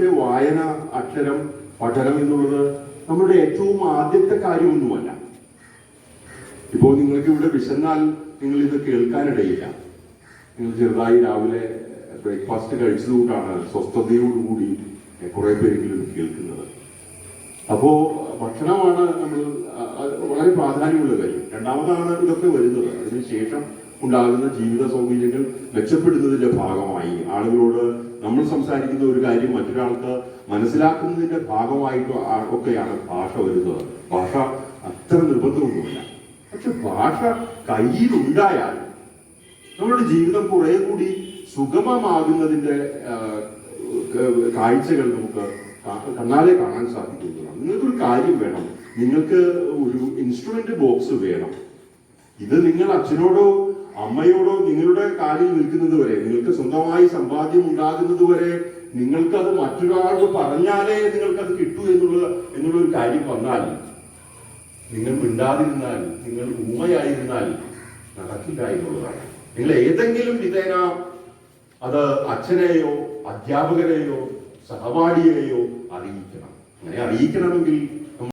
ഒരുപക്ഷെ വായന അക്ഷരം പഠനം എന്നുള്ളത് നമ്മുടെ ഏറ്റവും ആദ്യത്തെ കാര്യമൊന്നുമല്ല. ഇപ്പോൾ നിങ്ങൾക്ക് ഇവിടെ വിശന്നാൽ നിങ്ങൾ ഇത് കേൾക്കാനിടയില്ല. നിങ്ങൾ ചെറുതായി രാവിലെ ബ്രേക്ക്ഫാസ്റ്റ് കഴിച്ചതുകൊണ്ടാണ് സ്വസ്ഥതയോടുകൂടി കുറെ പേരെങ്കിലും കേൾക്കുന്നത്. അപ്പോ ഭക്ഷണമാണ് നമ്മൾ വളരെ പ്രാധാന്യമുള്ള കാര്യം. രണ്ടാമതാണ് ഇതൊക്കെ വരുന്നത്. അതിനുശേഷം ഉണ്ടാകുന്ന ജീവിത സൗകര്യങ്ങൾ മെച്ചപ്പെടുന്നതിന്റെ ഭാഗമായി. ആളുകളോട് നമ്മൾ സംസാരിക്കുന്ന ഒരു കാര്യം മറ്റൊരാൾക്ക് മനസ്സിലാക്കുന്നതിന്റെ ഭാഗമായിട്ട് ഒക്കെയാണ് ഭാഷ വരുന്നത്. ഭാഷ അത്ര നിർബന്ധമൊന്നുമില്ല. പക്ഷെ ഭാഷ കയ്യിലുണ്ടായാൽ നമ്മുടെ ജീവിതം കുറെ കൂടി സുഗമമാകുന്നതിന്റെ കാഴ്ചകൾ നമുക്ക് കണ്ണാലെ കാണാൻ സാധിക്കുന്നതാണ് നിങ്ങൾക്കൊരു കാര്യം വേണം. നിങ്ങൾക്ക് ഒരു ഇൻസ്ട്രുമെന്റ് ബോക്സ് വേണം. ഇത് നിങ്ങൾ അച്ഛനോടോ അമ്മയോടോ നിങ്ങളുടെ കാലിൽ നിൽക്കുന്നത് വരെ നിങ്ങൾക്ക് സ്വന്തമായി സമ്പാദ്യം ഉണ്ടാകുന്നത് വരെ നിങ്ങൾക്കത് മറ്റൊരാൾക്ക് പറഞ്ഞാലേ നിങ്ങൾക്കത് കിട്ടൂ എന്നുള്ള എന്നുള്ള ഒരു കാര്യം വന്നാൽ നിങ്ങൾ മിണ്ടാതിരുന്നാൽ നിങ്ങൾ ഊമയായിരുന്നാൽ നടക്കില്ല എന്നുള്ളതാണ്. നിങ്ങൾ ഏതെങ്കിലും വിധേന അത് അച്ഛനെയോ അധ്യാപകരെയോ സഹപാഠിയെയോ അറിയിക്കണം. അങ്ങനെ അറിയിക്കണമെങ്കിൽ